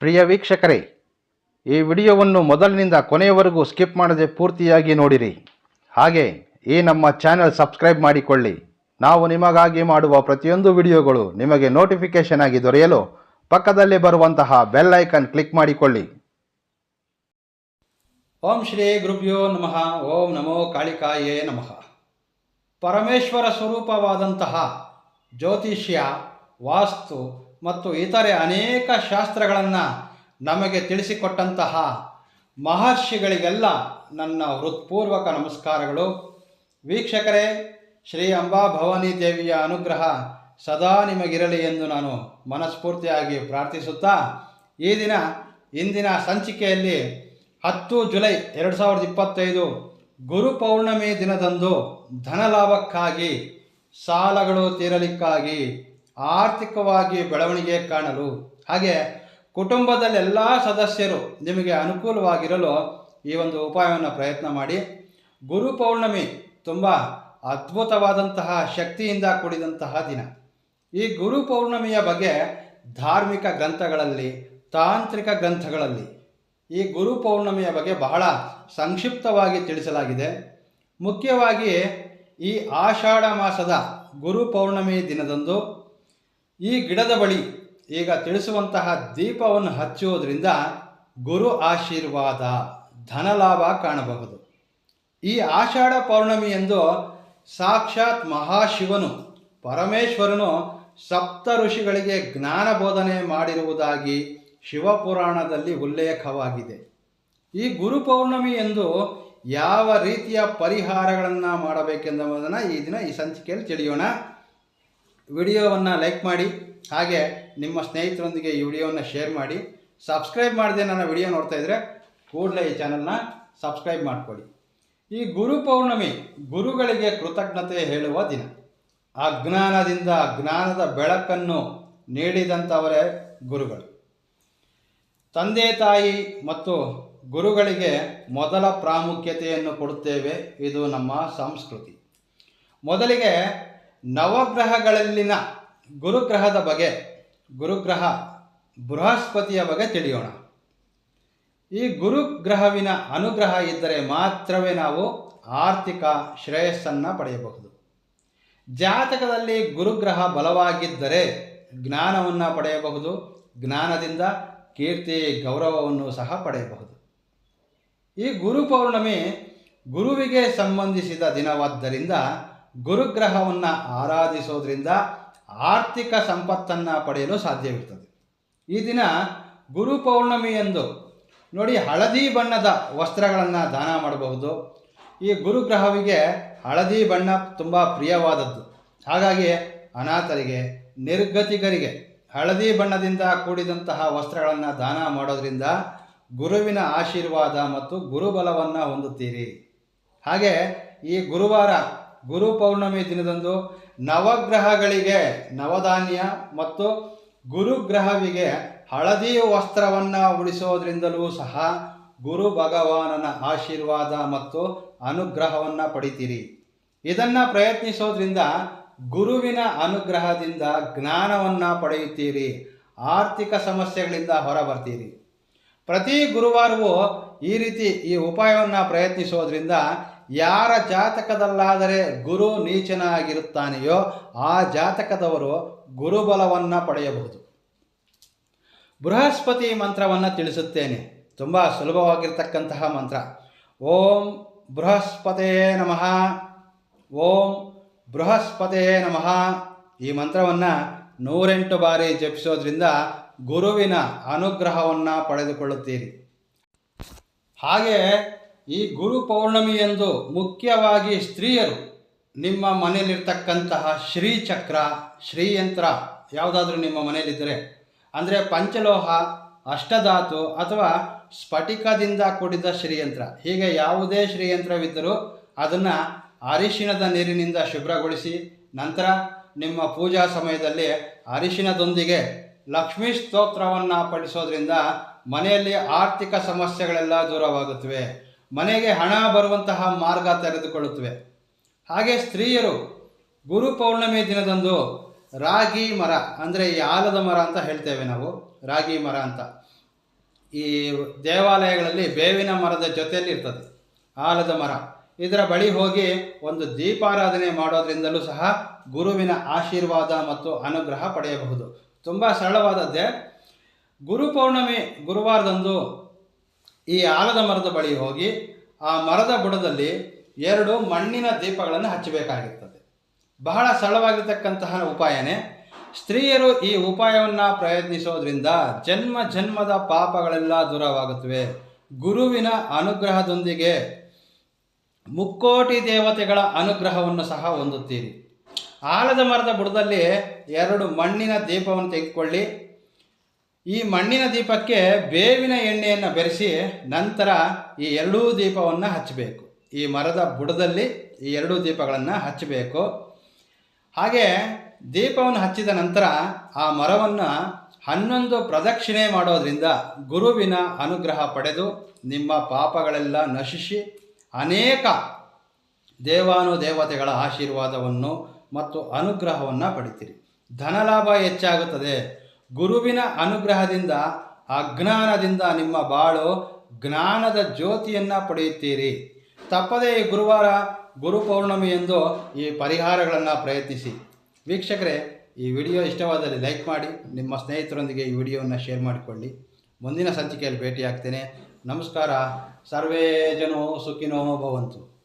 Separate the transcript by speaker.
Speaker 1: ಪ್ರಿಯ ವೀಕ್ಷಕರೇ, ಈ ವಿಡಿಯೋವನ್ನು ಮೊದಲಿನಿಂದ ಕೊನೆಯವರೆಗೂ ಸ್ಕಿಪ್ ಮಾಡದೆ ಪೂರ್ತಿಯಾಗಿ ನೋಡಿರಿ. ಹಾಗೆ ಈ ನಮ್ಮ ಚಾನೆಲ್ ಸಬ್ಸ್ಕ್ರೈಬ್ ಮಾಡಿಕೊಳ್ಳಿ. ನಾವು ನಿಮಗಾಗಿ ಮಾಡುವ ಪ್ರತಿಯೊಂದು ವಿಡಿಯೋಗಳು ನಿಮಗೆ ನೋಟಿಫಿಕೇಶನ್ ಆಗಿ ದೊರೆಯಲು ಪಕ್ಕದಲ್ಲಿ ಬರುವಂತಹ ಬೆಲ್ ಐಕನ್ ಕ್ಲಿಕ್ ಮಾಡಿಕೊಳ್ಳಿ.
Speaker 2: ಓಂ ಶ್ರೀ ಗುರುಭ್ಯೋ ನಮಃ. ಓಂ ನಮೋ ಕಾಳಿಕಾಯೇ ನಮಃ. ಪರಮೇಶ್ವರ ಸ್ವರೂಪವಾದಂತಹ ಜ್ಯೋತಿಷ್ಯ, ವಾಸ್ತು ಮತ್ತು ಇತರೆ ಅನೇಕ ಶಾಸ್ತ್ರಗಳನ್ನು ನಮಗೆ ತಿಳಿಸಿಕೊಟ್ಟಂತಹ ಮಹರ್ಷಿಗಳಿಗೆಲ್ಲ ನನ್ನ ಹೃತ್ಪೂರ್ವಕ ನಮಸ್ಕಾರಗಳು. ವೀಕ್ಷಕರೇ, ಶ್ರೀ ಅಂಬಾ ಭವಾನಿ ದೇವಿಯ ಅನುಗ್ರಹ ಸದಾ ನಿಮಗಿರಲಿ ಎಂದು ನಾನು ಮನಸ್ಫೂರ್ತಿಯಾಗಿ ಪ್ರಾರ್ಥಿಸುತ್ತಾ, ಈ ದಿನ, ಇಂದಿನ ಸಂಚಿಕೆಯಲ್ಲಿ ಹತ್ತು ಜುಲೈ ಎರಡು ಸಾವಿರದ ಇಪ್ಪತ್ತೈದು ಗುರು ಪೌರ್ಣಮಿ ದಿನದಂದು ಧನಲಾಭಕ್ಕಾಗಿ ಸಾಲಗಳು ತೀರಲಿಕ್ಕಾಗಿ ಆರ್ಥಿಕವಾಗಿ ಬೆಳವಣಿಗೆ ಕಾಣಲು. ಹಾಗೆ ಕುಟುಂಬದಲ್ಲೆಲ್ಲ ಸದಸ್ಯರು ನಿಮಗೆ ಅನುಕೂಲವಾಗಿರಲು ಈ ಒಂದು ಉಪಾಯವನ್ನು ಪ್ರಯತ್ನ ಮಾಡಿ. ಗುರು ಪೌರ್ಣಮಿ ತುಂಬ ಅದ್ಭುತವಾದಂತಹ ಶಕ್ತಿಯಿಂದ ಕೂಡಿದಂತಹ ದಿನ. ಈ ಗುರು ಪೌರ್ಣಮಿಯ ಬಗ್ಗೆ ಧಾರ್ಮಿಕ ಗ್ರಂಥಗಳಲ್ಲಿ, ತಾಂತ್ರಿಕ ಗ್ರಂಥಗಳಲ್ಲಿ ಈ ಗುರು ಪೌರ್ಣಮಿಯ ಬಗ್ಗೆ ಬಹಳ ಸಂಕ್ಷಿಪ್ತವಾಗಿ ತಿಳಿಸಲಾಗಿದೆ. ಮುಖ್ಯವಾಗಿ ಈ ಆಷಾಢ ಮಾಸದ ಗುರು ಪೌರ್ಣಮಿ ದಿನದಂದು ಈ ಗಿಡದ ಬಳಿ ಈಗ ತಿಳಿಸುವಂತಹ ದೀಪವನ್ನು ಹಚ್ಚುವುದರಿಂದ ಗುರು ಆಶೀರ್ವಾದ, ಧನಲಾಭ ಕಾಣಬಹುದು. ಈ ಆಷಾಢ ಪೌರ್ಣಮಿ ಎಂದು ಸಾಕ್ಷಾತ್ ಮಹಾಶಿವನು, ಪರಮೇಶ್ವರನು ಸಪ್ತ ಋಷಿಗಳಿಗೆ ಜ್ಞಾನ ಬೋಧನೆ ಮಾಡಿರುವುದಾಗಿ ಶಿವಪುರಾಣದಲ್ಲಿ ಉಲ್ಲೇಖವಾಗಿದೆ. ಈ ಗುರು ಪೌರ್ಣಮಿ ಎಂದು ಯಾವ ರೀತಿಯ ಪರಿಹಾರಗಳನ್ನು ಮಾಡಬೇಕೆಂಬುದನ್ನು ಈ ದಿನ ಈ ಸಂಚಿಕೆಯಲ್ಲಿ ತಿಳಿಯೋಣ. ವಿಡಿಯೋವನ್ನು ಲೈಕ್ ಮಾಡಿ, ಹಾಗೆ ನಿಮ್ಮ ಸ್ನೇಹಿತರೊಂದಿಗೆ ಈ ವಿಡಿಯೋವನ್ನು ಶೇರ್ ಮಾಡಿ. ಸಬ್ಸ್ಕ್ರೈಬ್ ಮಾಡದೆ ನನ್ನ ವಿಡಿಯೋ ನೋಡ್ತಾ ಇದ್ದರೆ ಕೂಡಲೇ ಈ ಚಾನಲ್ನ ಸಬ್ಸ್ಕ್ರೈಬ್ ಮಾಡಿಕೊಡಿ ಈ ಗುರು ಪೌರ್ಣಮಿ ಗುರುಗಳಿಗೆ ಕೃತಜ್ಞತೆ ಹೇಳುವ ದಿನ. ಅಜ್ಞಾನದಿಂದ ಜ್ಞಾನದ ಬೆಳಕನ್ನು ನೀಡಿದಂಥವರೇ ಗುರುಗಳು. ತಂದೆ, ತಾಯಿ ಮತ್ತು ಗುರುಗಳಿಗೆ ಮೊದಲ ಪ್ರಾಮುಖ್ಯತೆಯನ್ನು ಕೊಡುತ್ತೇವೆ. ಇದು ನಮ್ಮ ಸಂಸ್ಕೃತಿ. ಮೊದಲಿಗೆ ನವಗ್ರಹಗಳಲ್ಲಿನ ಗುರುಗ್ರಹದ ಬಗ್ಗೆ, ಗುರುಗ್ರಹ ಬೃಹಸ್ಪತಿಯ ಬಗ್ಗೆ ತಿಳಿಯೋಣ. ಈ ಗುರುಗ್ರಹವಿನ ಅನುಗ್ರಹ ಇದ್ದರೆ ಮಾತ್ರವೇ ನಾವು ಆರ್ಥಿಕ ಶ್ರೇಯಸ್ಸನ್ನು ಪಡೆಯಬಹುದು. ಜಾತಕದಲ್ಲಿ ಗುರುಗ್ರಹ ಬಲವಾಗಿದ್ದರೆ ಜ್ಞಾನವನ್ನು ಪಡೆಯಬಹುದು, ಜ್ಞಾನದಿಂದ ಕೀರ್ತಿ, ಗೌರವವನ್ನು ಸಹ ಪಡೆಯಬಹುದು. ಈ ಗುರು ಪೌರ್ಣಮಿ ಗುರುವಿಗೆ ಸಂಬಂಧಿಸಿದ ದಿನವಾದ್ದರಿಂದ ಗುರುಗ್ರಹವನ್ನು ಆರಾಧಿಸೋದ್ರಿಂದ ಆರ್ಥಿಕ ಸಂಪತ್ತನ್ನು ಪಡೆಯಲು ಸಾಧ್ಯವಿರ್ತದೆ. ಈ ದಿನ ಗುರು ಪೌರ್ಣಮಿ ಎಂದು ನೋಡಿ ಹಳದಿ ಬಣ್ಣದ ವಸ್ತ್ರಗಳನ್ನು ದಾನ ಮಾಡಬಹುದು. ಈ ಗುರುಗ್ರಹವಿಗೆ ಹಳದಿ ಬಣ್ಣ ತುಂಬ ಪ್ರಿಯವಾದದ್ದು. ಹಾಗಾಗಿ ಅನಾಥರಿಗೆ, ನಿರ್ಗತಿಕರಿಗೆ ಹಳದಿ ಬಣ್ಣದಿಂದ ಕೂಡಿದಂತಹ ವಸ್ತ್ರಗಳನ್ನು ದಾನ ಮಾಡೋದ್ರಿಂದ ಗುರುವಿನ ಆಶೀರ್ವಾದ ಮತ್ತು ಗುರುಬಲವನ್ನು ಹೊಂದುತ್ತೀರಿ. ಹಾಗೆ ಈ ಗುರುವಾರ ಗುರು ಪೌರ್ಣಮಿ ದಿನದಂದು ನವಗ್ರಹಗಳಿಗೆ ನವಧಾನ್ಯ ಮತ್ತು ಗುರುಗ್ರಹವಿಗೆ ಹಳದಿ ವಸ್ತ್ರವನ್ನು ಉಳಿಸೋದ್ರಿಂದಲೂ ಸಹ ಗುರು ಭಗವಾನನ ಆಶೀರ್ವಾದ ಮತ್ತು ಅನುಗ್ರಹವನ್ನು ಪಡಿತೀರಿ. ಇದನ್ನು ಪ್ರಯತ್ನಿಸೋದ್ರಿಂದ ಗುರುವಿನ ಅನುಗ್ರಹದಿಂದ ಜ್ಞಾನವನ್ನು ಪಡೆಯುತ್ತೀರಿ, ಆರ್ಥಿಕ ಸಮಸ್ಯೆಗಳಿಂದ ಹೊರಬರ್ತೀರಿ. ಪ್ರತಿ ಗುರುವಾರವೂ ಈ ರೀತಿ ಈ ಉಪಾಯವನ್ನು ಪ್ರಯತ್ನಿಸೋದ್ರಿಂದ ಯಾರ ಜಾತಕದಲ್ಲಾದರೆ ಗುರು ನೀಚನಾಗಿರುತ್ತಾನೆಯೋ ಆ ಜಾತಕದವರು ಗುರುಬಲವನ್ನು ಪಡೆಯಬಹುದು. ಬೃಹಸ್ಪತಿ ಮಂತ್ರವನ್ನು ತಿಳಿಸುತ್ತೇನೆ. ತುಂಬ ಸುಲಭವಾಗಿರ್ತಕ್ಕಂತಹ ಮಂತ್ರ. ಓಂ ಬೃಹಸ್ಪತೇ ನಮಃ. ಓಂ ಬೃಹಸ್ಪತೇ ನಮಃ. ಈ ಮಂತ್ರವನ್ನು ನೂರೆಂಟು ಬಾರಿ ಜಪಿಸೋದ್ರಿಂದ ಗುರುವಿನ ಅನುಗ್ರಹವನ್ನು ಪಡೆದುಕೊಳ್ಳುತ್ತೀರಿ. ಹಾಗೆ ಈ ಗುರು ಪೌರ್ಣಮಿಯಂದು ಮುಖ್ಯವಾಗಿ ಸ್ತ್ರೀಯರು ನಿಮ್ಮ ಮನೆಯಲ್ಲಿರ್ತಕ್ಕಂತಹ ಶ್ರೀಚಕ್ರ, ಶ್ರೀಯಂತ್ರ ಯಾವುದಾದ್ರೂ ನಿಮ್ಮ ಮನೆಯಲ್ಲಿದ್ದರೆ, ಅಂದರೆ ಪಂಚಲೋಹ, ಅಷ್ಟಧಾತು ಅಥವಾ ಸ್ಫಟಿಕದಿಂದ ಕೂಡಿದ ಶ್ರೀಯಂತ್ರ, ಹೀಗೆ ಯಾವುದೇ ಶ್ರೀಯಂತ್ರವಿದ್ದರೂ ಅದನ್ನು ಅರಿಶಿಣದ ನೀರಿನಿಂದ ಶುಭ್ರಗೊಳಿಸಿ, ನಂತರ ನಿಮ್ಮ ಪೂಜಾ ಸಮಯದಲ್ಲಿ ಅರಿಶಿಣದೊಂದಿಗೆ ಲಕ್ಷ್ಮೀ ಸ್ತೋತ್ರವನ್ನು ಪಡಿಸೋದ್ರಿಂದ ಮನೆಯಲ್ಲಿ ಆರ್ಥಿಕ ಸಮಸ್ಯೆಗಳೆಲ್ಲ ದೂರವಾಗುತ್ತವೆ. ಮನೆಗೆ ಹಣ ಬರುವಂತಹ ಮಾರ್ಗ ತೆರೆದುಕೊಳ್ಳುತ್ತವೆ. ಹಾಗೆ ಸ್ತ್ರೀಯರು ಗುರು ಪೌರ್ಣಮಿ ದಿನದಂದು ರಾಗಿ ಮರ, ಅಂದರೆ ಈ ಆಲದ ಮರ ಅಂತ ಹೇಳ್ತೇವೆ ನಾವು, ರಾಗಿ ಮರ ಅಂತ. ಈ ದೇವಾಲಯಗಳಲ್ಲಿ ಬೇವಿನ ಮರದ ಜೊತೆಯಲ್ಲಿ ಇರ್ತದೆ, ಆಲದ ಮರ. ಇದರ ಬಳಿ ಹೋಗಿ ಒಂದು ದೀಪಾರಾಧನೆ ಮಾಡೋದ್ರಿಂದಲೂ ಸಹ ಗುರುವಿನ ಆಶೀರ್ವಾದ ಮತ್ತು ಅನುಗ್ರಹ ಪಡೆಯಬಹುದು. ತುಂಬ ಸರಳವಾದದ್ದೇ. ಗುರು ಪೌರ್ಣಮಿ ಗುರುವಾರದಂದು ಈ ಆಲದ ಮರದ ಬಳಿ ಹೋಗಿ ಆ ಮರದ ಬುಡದಲ್ಲಿ ಎರಡು ಮಣ್ಣಿನ ದೀಪಗಳನ್ನು ಹಚ್ಚಬೇಕಾಗಿರ್ತದೆ. ಬಹಳ ಸರಳವಾಗಿರ್ತಕ್ಕಂತಹ ಉಪಾಯನೇ, ಸ್ತ್ರೀಯರು ಈ ಉಪಾಯವನ್ನು ಪ್ರಯತ್ನಿಸೋದ್ರಿಂದ ಜನ್ಮ ಜನ್ಮದ ಪಾಪಗಳೆಲ್ಲ ದೂರವಾಗುತ್ತವೆ. ಗುರುವಿನ ಅನುಗ್ರಹದೊಂದಿಗೆ ಮುಕ್ಕೋಟಿ ದೇವತೆಗಳ ಅನುಗ್ರಹವನ್ನು ಸಹ ಹೊಂದುತ್ತೀರಿ. ಆಲದ ಮರದ ಬುಡದಲ್ಲಿ ಎರಡು ಮಣ್ಣಿನ ದೀಪವನ್ನು ತೆಗೆದುಕೊಳ್ಳಿ. ಈ ಮಣ್ಣಿನ ದೀಪಕ್ಕೆ ಬೇವಿನ ಎಣ್ಣೆಯನ್ನು ಬೆರೆಸಿ ನಂತರ ಈ ಎರಡೂ ದೀಪವನ್ನು ಹಚ್ಚಬೇಕು. ಈ ಮರದ ಬುಡದಲ್ಲಿ ಈ ಎರಡೂ ದೀಪಗಳನ್ನು ಹಚ್ಚಬೇಕು. ಹಾಗೆ ದೀಪವನ್ನು ಹಚ್ಚಿದ ನಂತರ ಆ ಮರವನ್ನು ಹನ್ನೊಂದು ಪ್ರದಕ್ಷಿಣೆ ಮಾಡೋದರಿಂದ ಗುರುವಿನ ಅನುಗ್ರಹ ಪಡೆದು ನಿಮ್ಮ ಪಾಪಗಳೆಲ್ಲ ನಶಿಸಿ ಅನೇಕ ದೇವಾನುದೇವತೆಗಳ ಆಶೀರ್ವಾದವನ್ನು ಮತ್ತು ಅನುಗ್ರಹವನ್ನು ಪಡಿತೀರಿ. ಧನಲಾಭ ಹೆಚ್ಚಾಗುತ್ತದೆ. ಗುರುವಿನ ಅನುಗ್ರಹದಿಂದ ಅಜ್ಞಾನದಿಂದ ನಿಮ್ಮ ಬಾಳು ಜ್ಞಾನದ ಜ್ಯೋತಿಯನ್ನು ಪಡೆಯುತ್ತೀರಿ. ತಪ್ಪದೇ ಗುರುವಾರ ಗುರು ಎಂದು ಈ ಪರಿಹಾರಗಳನ್ನು ಪ್ರಯತ್ನಿಸಿ. ವೀಕ್ಷಕರೇ, ಈ ವಿಡಿಯೋ ಇಷ್ಟವಾದಲ್ಲಿ ಲೈಕ್ ಮಾಡಿ, ನಿಮ್ಮ ಸ್ನೇಹಿತರೊಂದಿಗೆ ಈ ವಿಡಿಯೋವನ್ನು ಶೇರ್ ಮಾಡಿಕೊಳ್ಳಿ. ಮುಂದಿನ ಸಂಚಿಕೆಯಲ್ಲಿ ಭೇಟಿಯಾಗ್ತೇನೆ. ನಮಸ್ಕಾರ. ಸರ್ವೇ ಜನೋ ಸುಖಿನೋ ಭವಂತು.